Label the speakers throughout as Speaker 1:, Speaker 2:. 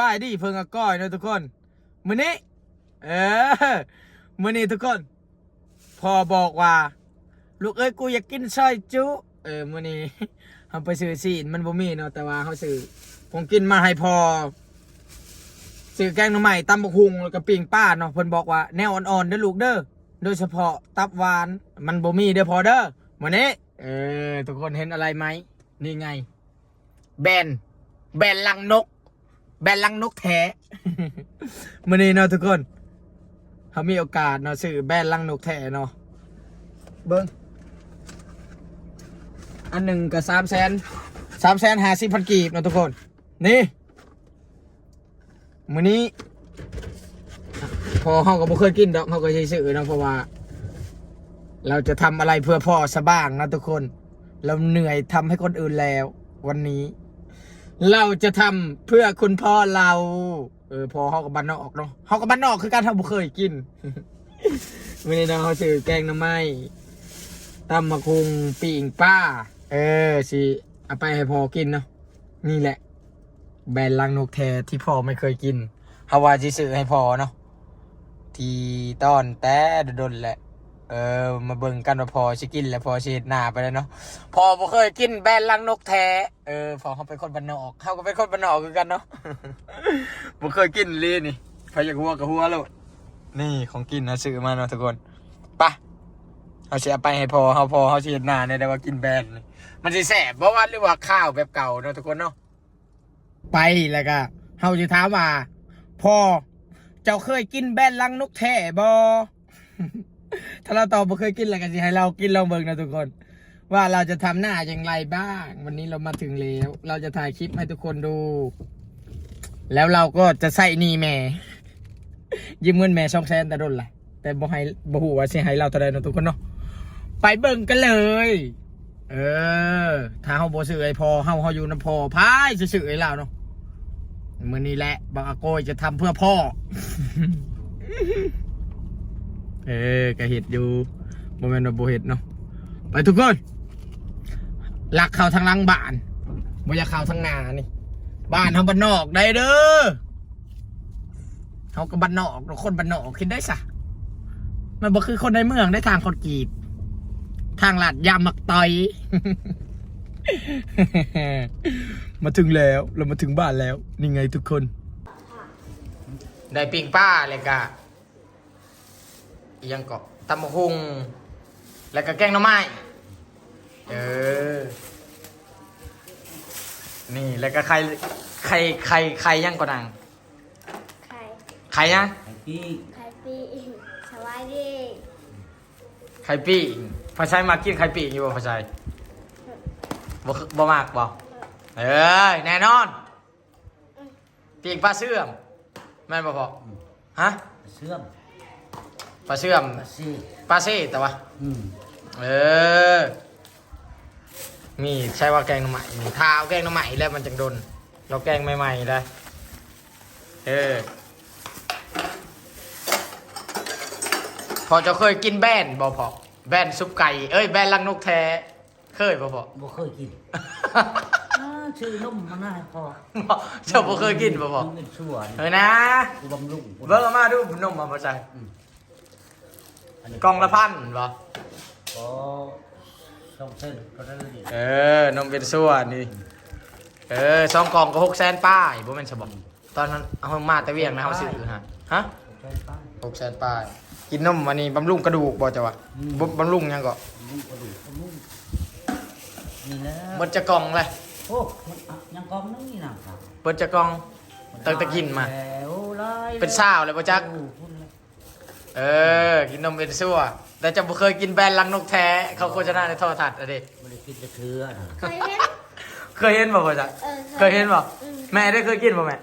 Speaker 1: บายดีเพิ่งอาก้อยนะทุกคนมื้อนี้ เออมื้อนี้ทุกคนพอบอกว่า ลูกเอ้ยกูอยากกินซอยจุ เออมื้อนี้เฮาไปซื้อซีนมันบ่มีเนาะแต่ว่าเฮาซื้อผมกินมาให้พอซื้อแกงหน่อไม้ตำบักหุงแล้วก็ปิ้งป้าเนาะเพิ่นบอกว่าแนวอ่อนๆเด้อลูกเด้อโดยเฉพาะตับหวานมันบ่มีเด้อพอเด้อมื้อนี้ เออทุกคนเห็นอะไรไหมนี่ไง แบนแบนลังนก แบนลังนกแท้มื้อนี้เนาะทุกคนเขามีโอกาสเนาะซื้อแบนลังนกแท้เนาะเบิ้งอันหนึ่งก็สามแสนสามแสนห้าสิบพันกีบเนาะทุกคน นี่มื้อนี้ พอเขาก็บ่เคยกินดอกเขาก็ใช้ซื้อเนาะเพราะว่า เราจะทำอะไรเพื่อพ่อซะบ้างนะทุกคน เราเหนื่อยทำให้คนอื่นแล้ว วันนี้ เราจะทำเพื่อคุณพ่อเรา เออพอเขากับบ้านนอกเนาะเขากับบ้านนอกคือการทำบุเคยกินวันนี้เนาะเขาซื้อแกงน้ำไม้ตำมะคุงปีงป้า เออสิเอาไปให้พอกินเนาะนี่แหละ แบรนด์ลังนกแท้ที่พ่อไม่เคยกินฮาวาจิซื้อให้พอเนาะที่ตอนแต่ดนแหละ เออ มาเบิ่งกันว่าพอสิกิน แล้วพอเฮ็ดหน้าไปแล้วเนาะพอบ่เคยกินแบรนด์ลังนกแท้เออพอเขาเป็นคนบ้านนอกเขาก็เป็นคนบ้านนอกคือกันเนาะบ่เคยกินเลยนี่ใครอยากหัวกับหัวโลดนี่ของกินนะซื้อมาเนาะทุกคนไปะเขาสิเอาไปให้พอเขาพอเขาเฮ็ดหน้าเนี่ยได้ว่ากินแบรนด์มันสิแสบบ่ว่าหรือว่าข้าวแบบเก่าเนาะทุกคนเนาะไปแล้วก็เฮาสิถามว่าพอเจ้าเคยกินแบรนด์ลังนกแท้บ่ ถ้าเราตอบบ่เคยกินแล้วก็สิให้เรากินลองเบิ่งนะทุกคน ว่าเราจะทำหน้าอย่างไรบ้าง วันนี้เรามาถึงแล้ว เราจะถ่ายคลิปให้ทุกคนดู แล้วเราก็จะใส่หนี่แม่ยืมเงินแม่ช่องแซนแต่โดนละแต่บ่ให้บ่ฮู้ว่าสิให้เราเท่าใดนาะทุกคนเนาะไปเบิ่งกันเลย เออ ถ้าเฮาบ่ซื้อไอ้พอเฮาเฮาอยู่นำพอพายสิซื้อไอ้เราเนาะมื้อนี้แหละบางอาโกยจะทำเพื่อพ่อ เออก็เห็ดอยู่บ่แม่นว่าบ่เห็ดเนาะไปทุกคนหลักข้าวทางลังบ้านบ่อยากข้าวทางนานี่ บ้านเฮาบ้านนอกได้เด้อเฮาก็บ้านนอกเราคนบ้านนอกคิดได้ซะมันบ่คือคนในเมืองได้ทางคอนกรีตทางลาดยามมักต่อย มาถึงแล้วเรามาถึงบ้านแล้ว นี่ไงทุกคน ได้ปิงป้าเลยกะ อีหยังเกาะตำบักหุงแล้วก็แกงหน่อไม้เออ นี่แล้วก็ไข่ไข่ไข่ไข่ยังก่อนนาง
Speaker 2: ไข่
Speaker 1: ไข่ยัง
Speaker 3: ไอ้พี่
Speaker 2: ไข่ปีสวัสดี
Speaker 1: ไข่ปีกพอใช้มากินไข่ปีกอยู่บ่พอใช้บ่บ่มากบ่เอ้ยแน่นอน ปีกปลาเสื่อมแม่นบ่พอฮะ
Speaker 3: เสื่อม
Speaker 1: ปลาเสื่อม
Speaker 3: มาซี่
Speaker 1: ปลาเซ่แต่ว่า
Speaker 3: อืม
Speaker 1: เออ มีใช่ว่าแกงหน่อไม้มีท้าเอาแกงหน่อไม้แล้วมันจังโดน เราแกงใหม่ๆได้ เออ พอจะเคยกินแบนบ่พอแบนซุปไก่ เอ้ยแบนลังนกแท้ เคยบ่พอ
Speaker 3: บ่เคยกินอ่าชื่อนมมันน่าพอ
Speaker 1: บ่เจ้าบ่เคยกินบ่พอ
Speaker 3: มันเป็นชั่ว
Speaker 1: เออนะ
Speaker 3: กูบำรุง
Speaker 1: เบิ่งเอามาดูผมนมมาพอใจ
Speaker 3: อั นนี้
Speaker 1: กล่องละพันบ่
Speaker 3: ก็สองเส้นก็ได้เลย
Speaker 1: เออนมเป็นส่วนนี่เออสองกล่องก็หกแสนป้ายบ่แม่นฉบับตอนนั้นเอามาแต่เวียงนะเฮาซื้อฮะฮะ
Speaker 3: ใช่ป้า
Speaker 1: หกแสนป้าย กินนมวันนี้บำรุงกระดูกบ่จ้ะวะบ่บำรุงหยังก็
Speaker 3: บำรุงกระดูกบำรุงนี่แหละ
Speaker 1: หมดจะกล่องเลย
Speaker 3: โอ้มันอะยังกองนึงนี่นะครับ
Speaker 1: เปิดจะกล่องตั้งแต่กินมา
Speaker 3: แล้วลาย
Speaker 1: เป็นสาวเลยบ่จัก
Speaker 3: โอ้พุ่น เลย
Speaker 1: เออ กินนมเป็นซั่วแต่จะบ่เคยกินแบรนด์ลังนกแท้ เขาโฆษณาในโทรทัศน์อะเด้
Speaker 3: ไม่ได้กินจะเถือนะ
Speaker 2: เคยเห็น
Speaker 1: เคยเห็นบ่พ่อจ๊ะ
Speaker 2: เออ
Speaker 1: เคยเห็นบ่
Speaker 2: อืม
Speaker 1: แม่ได้เคยกินบ่แม่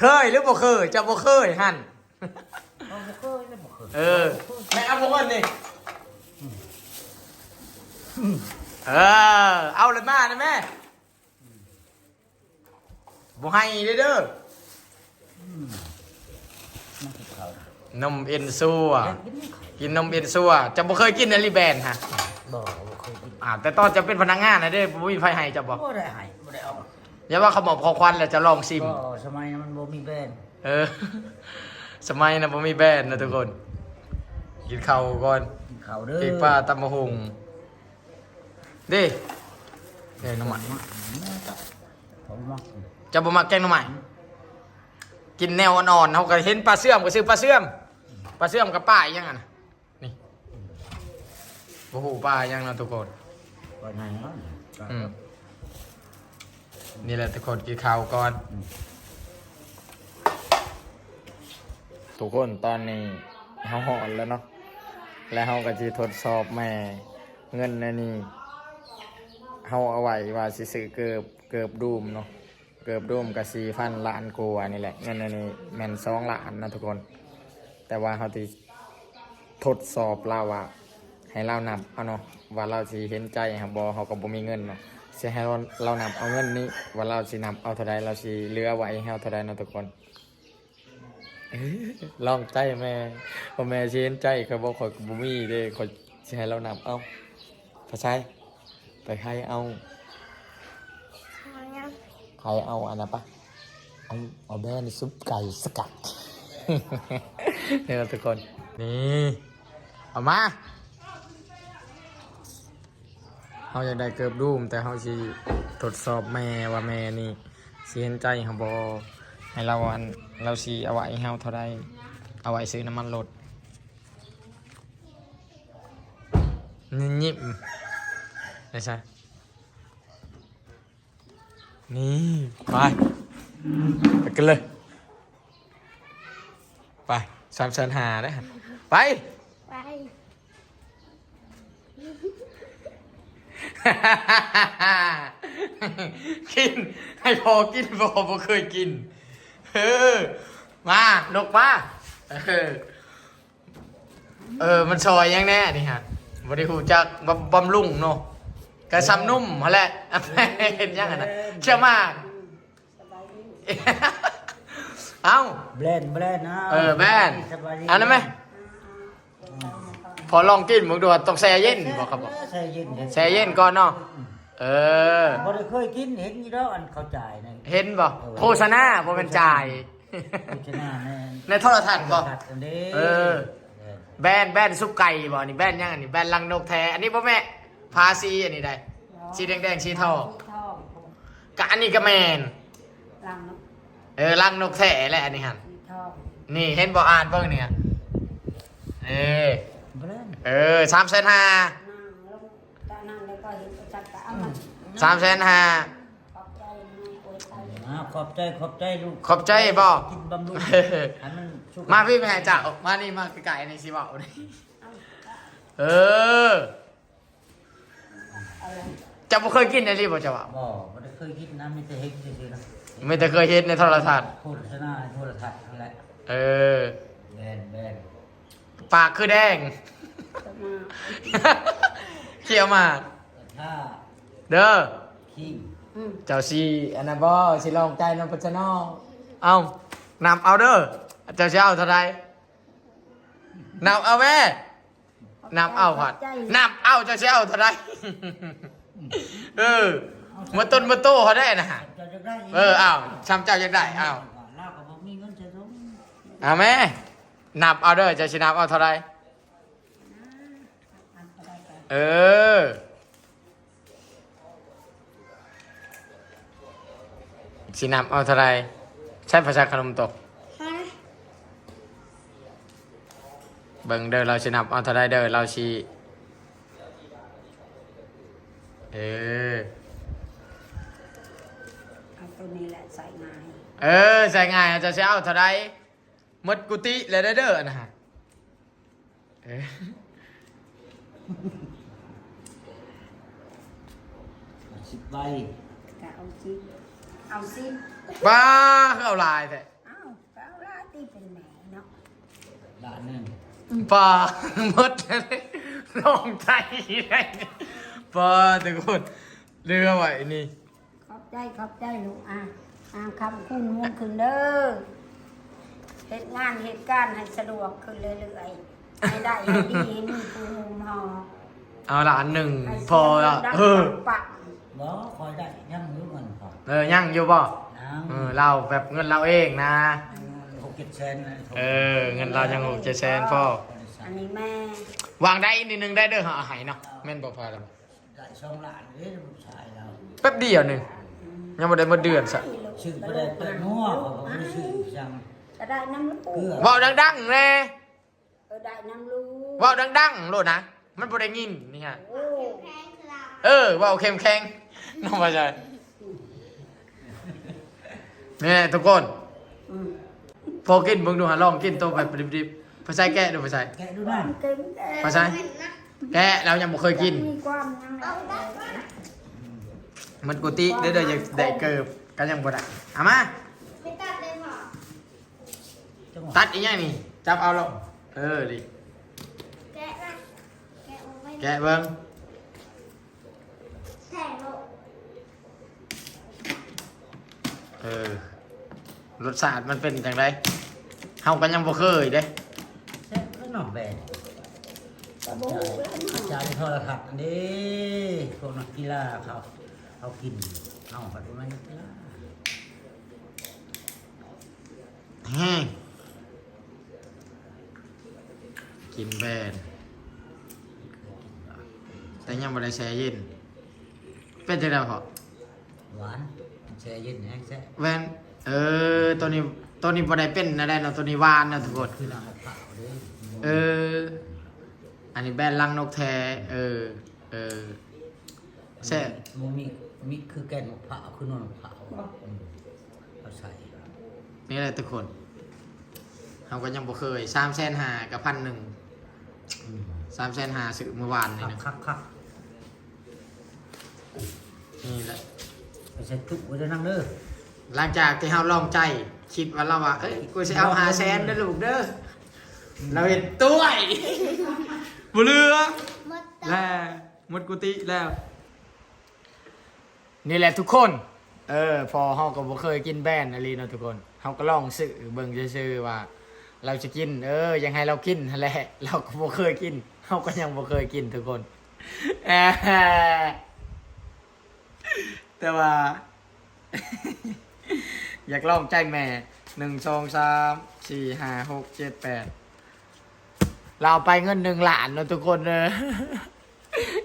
Speaker 1: เคยหรือบ่เคยจะบ่เคยหั่น
Speaker 3: เอาบ่เคยเลยบ่เคย
Speaker 1: เออแม่เอาพวกมันนี่เออ เอาเลยมานะแม่บ่ให้เด้อเด้อ
Speaker 3: มันกินข้าว น
Speaker 1: มเอ็นซัว
Speaker 3: อยากกินข้าว
Speaker 1: กินนมเอ็นซัวจะบ่เคยกินอลิแบนฮะ
Speaker 3: บ่บ่เคยกิน
Speaker 1: อ่าแต่ตอนจะเป็นพนักงานนะเด้บ่มีไฟให้จะบอก
Speaker 3: บ่ได้ให้บ่ได้เอา
Speaker 1: อย่าว่าเขาบอกพอควันแล้วจะลองซิม
Speaker 3: ก็สมัยนั้นมันบ่มีแบรนด์
Speaker 1: เออ สมัยนะผมมีแบรนด์นะทุกคน กินข้าวก่อน
Speaker 3: กินข้าวเด้อ
Speaker 1: ปีกปลาตำมะฮุงดิแกงหน้ำมัน
Speaker 3: ผมมัก
Speaker 1: จะบ่มาแกงหน้ำมันกินแนวอ่อนๆเขาก็เห็นปลาเสื่อมก็ซื้อปลาเสื่อม ปลาเสื่อมกับป้าอีกอยังไงนะนี่โอ้โหป้าอีกอยังนะทุกคน
Speaker 3: ว่าไงเนาะ
Speaker 1: อืมนี่แหละทุกคนกินข้าวก่อน ทุกคนตอนนี้เฮาหอนแล้วเนาะแล้วเฮาก็จะทดสอบแม่เงินอันนี้เฮาเอาไว้ว่าสิซื้อเกือบเกือบดูมเนาะเกือบดูมกับสี่พันล้านกว่านี่แหละเงินอันนี้แม่นสองล้านนะทุกคน แต่ว่าเฮาที่ทดสอบเราว่าให้เรานับเอาเนาะว่าเราสิเห็นใจครับบ่เฮาก็บ่มีเงินเนาะสิให้เราเรานับเอาเงินนี้ว่าเราสินับเอาเท่าใดเราสิเหลือไว้ให้เฮาเท่าใดเนาะทุกคนลองใจแม่พอแม่สิเห็นใจเขาบอกข่อยก็บ่มีเด้ข่อยสิให้เรานับเอาพระชัยไปให้เอา
Speaker 2: ทางยัง
Speaker 1: ใครเอาอันนั้นปะเอาเอาแบนซุปไก่สกัด นี่นะทุกคน นี่เอามาเขาอยากได้เกือบดูม แต่เขาสิทดสอบแม่ว่าแม่นี่สิเห็นใจเขาบอให้เราอันเราสิเอาไว้เฮาเท่าใดเอาไว้ซื้อน้ำมันรถนี่ยิบไม่ใช่นี่ ไปไปกันเลย สามแสนหาได้ฮะไป
Speaker 2: ไป
Speaker 1: กิน ให้พอกินพอบ่เคยกิน เออ มาลกมาเออ เออ มันซอยยังแน่นี่ฮะบริหูจักบำบำรุงเนาะกระซำนุ่มมาแหละอะเห็นยังไงนะเชื่อมาก เอ้า
Speaker 3: แบรนด์แบรนด์นะ
Speaker 1: เออแม่น
Speaker 3: สบายดี
Speaker 1: เอาได้ไหมพอลองกินมึงดูว่าต้องแช่เย็นบอกครับบอก
Speaker 3: แช่เย็น
Speaker 1: แช่เย็นก่อนเนาะเออ
Speaker 3: บ่ได้เคยกินเห็นอยู่แล้วอันเข้าใจใน
Speaker 1: เห็นบ่โฆษณาบ่เป็นจ่าย
Speaker 3: โฆษณาใน
Speaker 1: ในโทรทัศน์บ่
Speaker 3: ขัดกันเด้
Speaker 1: เออ แบรนด์แบรนด์ซุปไก่บ่นี่แบรนด์ยังอันนี้แบรนด์ลังนกแท้ อันนี้บ่แม่พาซีอันนี้ได้ สีแดงๆสีทอง
Speaker 2: ที่ทอง
Speaker 1: กะอันนี้ก็แมน
Speaker 2: ลังนก
Speaker 1: เออลังนกแท้แหละอันนี้หั่น
Speaker 2: ที่ทอง
Speaker 1: นี่เห็นบ่อ่านเบิ่งเนี่ยเออ
Speaker 3: แบรนด์
Speaker 1: เออสามแสนห้า
Speaker 2: นั่งลงตานั่งแล้วก็เห็นประจักษ์ก็เอามัน
Speaker 1: สามแสนห้า
Speaker 2: ขอบใจมันโอยใจ
Speaker 3: อ่าขอบใจขอบใจลูก
Speaker 1: ขอบใจบ่
Speaker 3: กินบำรุง
Speaker 1: เออ
Speaker 3: ให้มันสุข
Speaker 1: มาพี่แม่จ้ามานี่มาไก่ในสิเบานี่เออ
Speaker 2: เอาเลย
Speaker 1: จะบ่เคยกินในรีบ่จะว่า
Speaker 3: บ่บ่ได้เคยกินนะมีแต่เห็นซื่อๆนะ
Speaker 1: ไม่แต่เคยเห็นในโทรทัศน์
Speaker 3: โฆษณาในโทรทัศน์นั่นแหละ
Speaker 1: เออ
Speaker 3: แบรนด์แบรนด์
Speaker 1: ปากคือแดง
Speaker 2: จะมา
Speaker 1: เขียวมาก
Speaker 3: ถ้า
Speaker 1: เด้อ
Speaker 3: คิง
Speaker 2: อืม
Speaker 1: เจ้าซีอันนั้นบ่สิลองใจน้องปัจจนอเอานำเอาเด้อเจ้าสิเอาเท่าไรนำเอาแม่นำเอาผัดนำเอาเจ้าสิเอาเท่าไรเออ มาต้นเมาโตเขาได้นะ
Speaker 3: เจ้าจะได้ก
Speaker 1: เออเอาช้ำเจ้าอยากได้เอา
Speaker 3: ลาวก็บ่มีเงินจะส่ง
Speaker 1: เอาแม่นับเอาเด้อจะชินับเอาเท่าไรเออชินับเอาเท่าไรใช้ภาษาขนมตกเบิ่งเด้อเราชินับเอาเท่าไรเด้อเราชีเออ
Speaker 2: เอ
Speaker 1: อใส่ง่ายจะใช้เอาเท่าไรหมดกุฏิเลยเด้อเด้อนะฮะเออ
Speaker 3: สิบใบ
Speaker 2: ก็เอาซิเอาซิ
Speaker 1: บ้าเขาเอาลายแต่
Speaker 2: เอาก็เอาลาตีเป็นแหม่เนาะ
Speaker 3: ล้านหนึ่ง
Speaker 1: ปลาหมดเลยลองใจได้ปลาทุกคนเรือไหวนี่
Speaker 2: ขอบใจขอบใจลูกอะ อ่าคำคุณมุ่งขึ้นเด้อเหตุงานเหตุการณ์ให้สะดวกขึ้นเรื่อยๆให้ได้ให้ดีให้มีผู้หุมหอ
Speaker 1: เอาละอันหนึ่ง
Speaker 2: ให้
Speaker 1: พอละ
Speaker 2: เสียงดัง
Speaker 1: เออ
Speaker 2: ปัง
Speaker 3: บ่คอยได้ยังรู้เงินครับ
Speaker 1: เออยังอยู่บ่
Speaker 3: ยัง
Speaker 1: เออเราแบบเงินเราเองนะ
Speaker 3: หกเจ็ดแสนนะ
Speaker 1: เออ เงินเรายังหกเจ็ดแสนพ่อ
Speaker 2: อันนี้แม่
Speaker 1: วางได้อีกนิดนึงได้เด้อหาหายเนาะแม่นบ่พอแล้ว
Speaker 3: ได้สองล้านเลยลูกชายเรา
Speaker 1: แป๊บเดียวหนึงยังบ่ได้มาเดือนซะ
Speaker 3: ชื่อไม่ได้เปิดนัวเขาก็ไม่ได้ชื่อจัง
Speaker 2: ก็ได้น้ำลูก
Speaker 3: เกลือ
Speaker 1: เว้าดังๆแน่
Speaker 2: เออได้น้ำลูก
Speaker 1: เว้าดังๆโลดนะ มันบ่ได้ยินนี่ฮะ
Speaker 2: โอ้
Speaker 1: เออเว้าเข้มแข็งน้องว่าใช่นี่ทุกคน
Speaker 2: อืม
Speaker 1: พอกินเบิ่งดูหาลองกินตัวแบบดิบๆภาษาแกะดูภาษา
Speaker 3: แกะดูนั่น
Speaker 2: เก่งแต่
Speaker 1: ภาษาแกะเรายังบ่เคยกิน
Speaker 2: มีความยังไง
Speaker 1: มันกุฏิเด้อเด้ออยากได้เกิบ ก็ยังบ่ได้เอามา
Speaker 3: จังหวะ
Speaker 1: ตัดอีกอย่างนี่จับเอาลงเออดิ
Speaker 4: แกะนะแกะออกไม่
Speaker 1: แกะเบิ้ง
Speaker 4: แทงโลก
Speaker 1: เออรสชาติมันเป็นจังไดเฮาก็ยังบ่เคยเด้
Speaker 3: แซ่บก็หน่อแบนอาจารย์โทรทัศน์อันนี้พวกนักกีฬาเขาเขากิน เอาไปพวกนักกีฬา
Speaker 1: แห้งกินแบนแต่ยังบ่ได้แช่เย็น เป็นจังได๋พอ
Speaker 3: หวานแช่เย็นแห้งแซ่บ
Speaker 1: แว่นเออตัวนี้ตัวนี้บ่ได้เป็นนะได้เนาะตัวนี้หวานนะทุกคน
Speaker 3: คือน้ำมะพร้าวเด้
Speaker 1: เออ อันนี้แบรนด์ลังนกแท้เออ เออ แซ่บ
Speaker 3: มันมีมีคือแกนมะพร้าวคือนวลมะพร้าวอืมเอาใส่
Speaker 1: นี่แหละทุกคนเราก็ยังบ่เคยสามแสนหากับพันหนึ่ง
Speaker 3: อืม
Speaker 1: สามแสนหาซื้อเมื่อวานนี่
Speaker 3: คัก
Speaker 1: นะ
Speaker 3: คักคัก
Speaker 1: นี่แหละ
Speaker 3: ไปใส่ทุกไว้ด้วยนั่งเด้อ
Speaker 1: หลังจากที่เราลองใจ คิดว่าเราว่าเอ้ยกูจะเอาหาแสนเด้อลูกเด้อเราเห็นต้วยบุเรือ
Speaker 4: หมดตา
Speaker 1: แล้วหมดกุฏิแล้ว นี่แหละทุกคน เออ พอเฮาก็บ่เคยกินแบรนด์อะไรเนาะทุกคนเฮาก็ลองซื้อเบิ่งซื่อๆว่า เราจะกิน เออ ยังให้เรากินนั่นแหละ เราก็บ่เคยกินเฮาก็ยังบ่เคยกินทุกคนแต่ว่า อยากลองใจแม่หนึ่งสองสามสี่ห้าหกเจ็ดแปดเราไปเงินหนึ่งล้านเนาะทุกคนเออ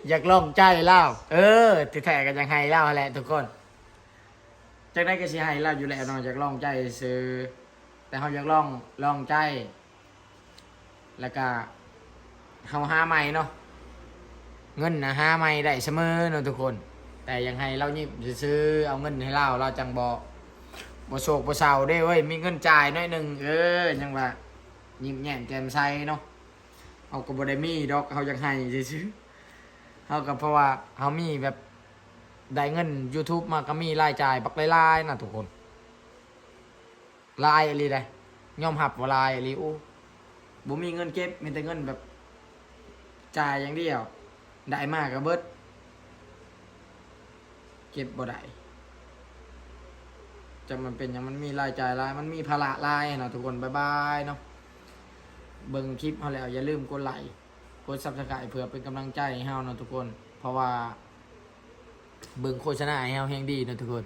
Speaker 1: อยากลองใจเล่าเออที่แท้ก็ยังให้เล่าแหละทุกคนจากได้ก็สิให้เล่าอยู่แล้วเนาะอยากลองใจซื้อแต่เขาอยากลองลองใจ แล้วก็เฮาหาใหม่เนาะเงินนะหาใหม่ได้เสมอเนาะทุกคน แต่ยังให้เรายิบซื้อเอาเงินให้เราเราจังบอบ่โศกบ่เศร้าได้เว้ยมีเงินจ่ายน้อยหนึ่งเออยังว่ายิ้มแย้มแจ่มใสเนาะเอาก็บ่ได้มีดอกเขาอยากให้ซื่อ เฮาก็เพราะว่าเฮามีแบบได้เงิน YouTube มาก็มีรายจ่ายบักหลายๆนะทุกคนรายอะไรได้ยอมรับว่าลายอะไรอู้บ่มีเงินเก็บมีแต่เงินแบบจ่ายอย่างเดียว ได้มากก็เบิด เก็บบ่ได้จะมันเป็นอย่างมันมีรายจ่ายราย มันมีภาระรายนะทุกคนบายบายเนาะเบิ่งคลิปเฮาแล้วอย่าลืมกดไลค์ กดซับสไครต์เพื่อเป็นกำลังใจให้เฮาเนาะทุกคน เพราะว่าเบิ่งโฆษณาให้เฮาแฮงดีเนาะทุกคน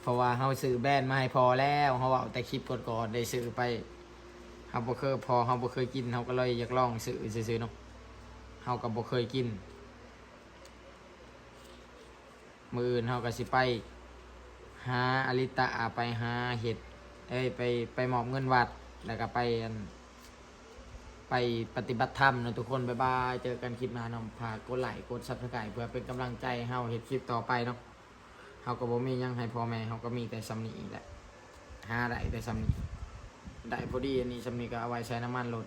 Speaker 1: เพราะว่าเฮาซื้อแบรนด์มาให้พอแล้วเฮาเอาแต่คลิปก่อนๆได้ซื้อไปเฮาบ่เคยพอเฮาบ่เคยกินเฮาก็เลยอยากลองซื้อซื่อๆเนาะเฮาก็บ่เคยกิน มืออื่นเฮาก็สิไป หาอลิตะไปหาเห็ดเอ้ยไปไปมอบเงินวัดแล้วก็ไปอัน ไปปฏิบัติธรรมนะทุกคนบ๊ายบายเจอกันคลิปหน้าเนาะพากกดไลค์กดซับสไครต์เพื่อเป็นกำลังใจเฮาเห็ดคลิปต่อไปเนาะเฮาก็บ่มีหยังให้พ่อแม่เฮาก็มีแต่สำนีแหละหาได้แต่สำนีได้พอดีอันนี้สำนีก็เอาไว้ใช้น้ำมันรถ